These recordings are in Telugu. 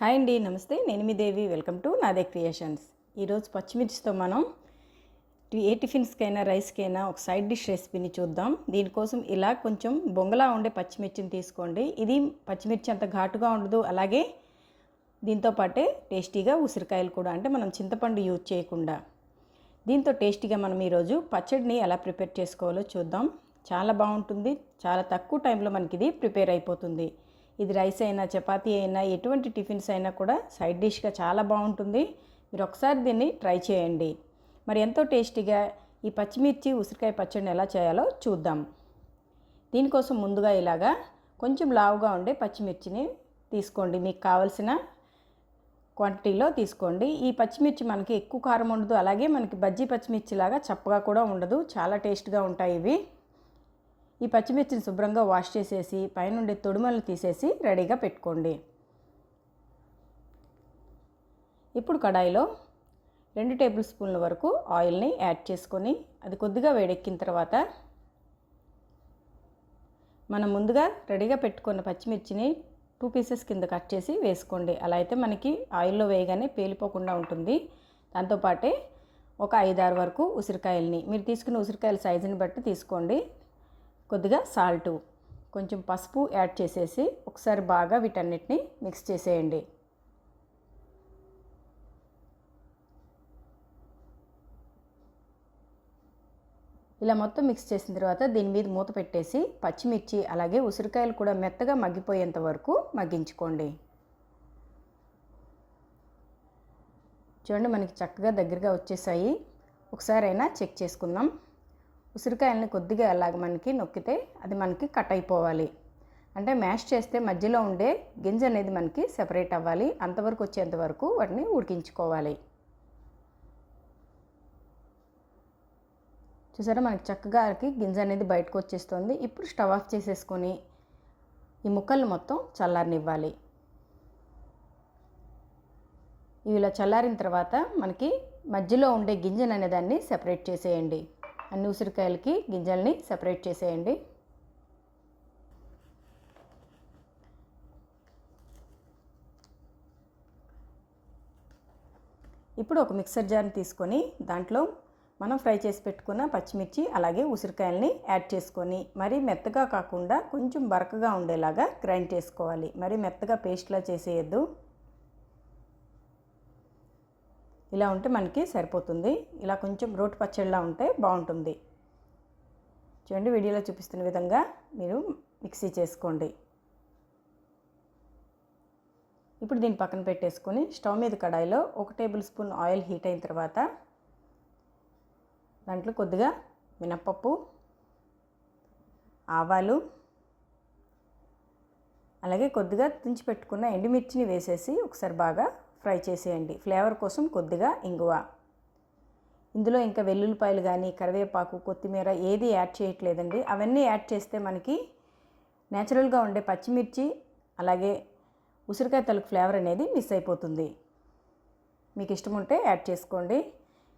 హాయ్ అండి నమస్తే. నేను మీ Devi. Welcome to Nade Creations ఈరోజు పచ్చిమిర్చితో మనం ఏ టిఫిన్స్కైనా రైస్కైనా ఒక సైడ్ డిష్ రెసిపీని చూద్దాం. దీనికోసం ఇలా కొంచెం బొంగలా ఉండే పచ్చిమిర్చిని తీసుకోండి. ఇది పచ్చిమిర్చి అంత ఘాటుగా ఉండదు. అలాగే దీంతో పాటే టేస్టీగా ఉసిరికాయలు కూడా అంటే మనం చింతపండు యూజ్ చేయకుండా. దీంతో టేస్టీగా మనం ఈరోజు పచ్చడిని ఎలా ప్రిపేర్ చేసుకోవాలో చూద్దాం. చాలా బాగుంటుంది. చాలా తక్కువ టైంలో మనకి ఇది ప్రిపేర్ అయిపోతుంది. ఇది రైస్ అయినా చపాతీ అయినా ఎటువంటి టిఫిన్స్ అయినా కూడా సైడ్ డిష్గా చాలా బాగుంటుంది. మీరు ఒకసారి దీన్ని ట్రై చేయండి. మరి ఎంతో టేస్టీగా ఈ పచ్చిమిర్చి ఉసిరికాయ పచ్చడిని ఎలా చేయాలో చూద్దాం. దీనికోసం ముందుగా ఇలాగా కొంచెం లావుగా ఉండే పచ్చిమిర్చిని తీసుకోండి. మీకు కావలసిన క్వాంటిటీలో తీసుకోండి. ఈ పచ్చిమిర్చి మనకి ఎక్కువ కారం ఉండదు. అలాగే మనకి బజ్జీ పచ్చిమిర్చి లాగా చప్పగా కూడా ఉండదు. చాలా టేస్ట్గా ఉంటాయి ఇవి. ఈ పచ్చిమిర్చిని శుభ్రంగా వాష్ చేసేసి పైనుండి తొడుమలు తీసేసి రెడీగా పెట్టుకోండి. ఇప్పుడు కడాయిలో రెండు టేబుల్ స్పూన్ల వరకు ఆయిల్ని యాడ్ చేసుకొని అది కొద్దిగా వేడెక్కిన తర్వాత మనం ముందుగా రెడీగా పెట్టుకున్న పచ్చిమిర్చిని టూ పీసెస్ కింద కట్ చేసి వేసుకోండి. అలా అయితే మనకి ఆయిల్లో వేయగానే పేలిపోకుండా ఉంటుంది. దాంతోపాటే ఒక ఐదారు వరకు ఉసిరికాయలని మీరు తీసుకున్న ఉసిరికాయల సైజుని బట్టి తీసుకోండి. కొద్దిగా సాల్టు కొంచెం పసుపు యాడ్ చేసేసి ఒకసారి బాగా వీటన్నిటిని మిక్స్ చేసేయండి. ఇలా మొత్తం మిక్స్ చేసిన తర్వాత దీని మీద మూత పెట్టేసి పచ్చిమిర్చి అలాగే ఉసిరికాయలు కూడా మెత్తగా మగ్గిపోయేంత వరకు మగ్గించుకోండి. చూడండి మనకి చక్కగా దగ్గరగా వచ్చేసాయి. ఒకసారి అయినా చెక్ చేసుకుందాం. ఉసిరికాయలని కొద్దిగా అలాగ మనకి నొక్కితే అది మనకి కట్ అయిపోవాలి. అంటే మ్యాష్ చేస్తే మధ్యలో ఉండే గింజ అనేది మనకి సెపరేట్ అవ్వాలి. అంతవరకు వచ్చేంత వరకు వాటిని ఉడికించుకోవాలి. చూసారా? మనకి చక్కగా గింజ అనేది బయటకు వచ్చేస్తుంది. ఇప్పుడు స్టవ్ ఆఫ్ చేసేసుకొని ఈ ముక్కలు మొత్తం చల్లారనివ్వాలి. ఇవి ఇలా చల్లారిన తర్వాత మనకి మధ్యలో ఉండే గింజను అనే దాన్ని సెపరేట్ చేసేయండి. అన్ని ఉసిరికాయలకి గింజల్ని సపరేట్ చేసేయండి. ఇప్పుడు ఒక మిక్సర్ జార్ని తీసుకొని దాంట్లో మనం ఫ్రై చేసి పెట్టుకున్న పచ్చిమిర్చి అలాగే ఉసిరికాయలని యాడ్ చేసుకొని మరీ మెత్తగా కాకుండా కొంచెం బరకగా ఉండేలాగా గ్రైండ్ చేసుకోవాలి. మరీ మెత్తగా పేస్ట్లా చేసేయద్దు. ఇలా ఉంటే మనకి సరిపోతుంది. ఇలా కొంచెం రోటి పచ్చడిలా ఉంటే బాగుంటుంది. చూడండి వీడియోలో చూపిస్తున్న విధంగా మీరు మిక్సీ చేసుకోండి. ఇప్పుడు దీన్ని పక్కన పెట్టేసుకొని స్టవ్ మీద కడాయిలో ఒక టేబుల్ స్పూన్ ఆయిల్ హీట్ అయిన తర్వాత దాంట్లో కొద్దిగా మినప్పప్పు ఆవాలు అలాగే కొద్దిగా తుంచి పెట్టుకున్న ఎండుమిర్చిని వేసేసి ఒకసారి బాగా ఫ్రై చేసేయండి. ఫ్లేవర్ కోసం కొద్దిగా ఇంగువ. ఇందులో ఇంకా వెల్లుల్లిపాయలు కానీ కరివేపాకు కొత్తిమీర ఏది యాడ్ చేయట్లేదండి. అవన్నీ యాడ్ చేస్తే మనకి నేచురల్గా ఉండే పచ్చిమిర్చి అలాగే ఉసిరికాయ తలుకు ఫ్లేవర్ అనేది మిస్ అయిపోతుంది. మీకు ఇష్టం ఉంటే యాడ్ చేసుకోండి.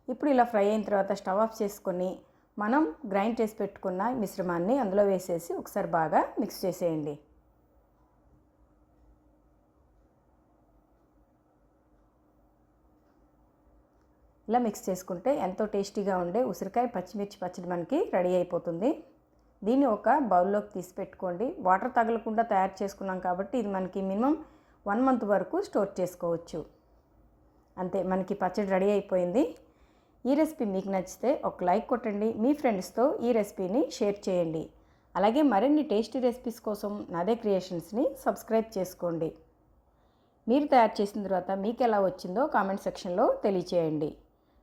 ఇప్పుడు ఇలా ఫ్రై అయిన తర్వాత స్టవ్ ఆఫ్ చేసుకొని మనం గ్రైండ్ చేసి పెట్టుకున్న మిశ్రమాన్ని అందులో వేసేసి ఒకసారి బాగా మిక్స్ చేసేయండి. ఇలా మిక్స్ చేసుకుంటే ఎంతో టేస్టీగా ఉండే ఉసిరికాయ పచ్చిమిర్చి పచ్చడి మనకి రెడీ అయిపోతుంది. దీన్ని ఒక బౌల్లోకి తీసి పెట్టుకోండి. వాటర్ తగలకుండా తయారు చేసుకున్నాం కాబట్టి ఇది మనకి మినిమం వన్ మంత్ వరకు స్టోర్ చేసుకోవచ్చు. అంతే మనకి పచ్చడి రెడీ అయిపోయింది. ఈ రెసిపీ మీకు నచ్చితే ఒక లైక్ కొట్టండి. మీ ఫ్రెండ్స్తో ఈ రెసిపీని షేర్ చేయండి. అలాగే మరిన్ని టేస్టీ రెసిపీస్ కోసం నాదే క్రియేషన్స్ని సబ్స్క్రైబ్ చేసుకోండి. మీరు తయారు చేసిన తర్వాత మీకు ఎలా వచ్చిందో కామెంట్ సెక్షన్లో తెలియచేయండి.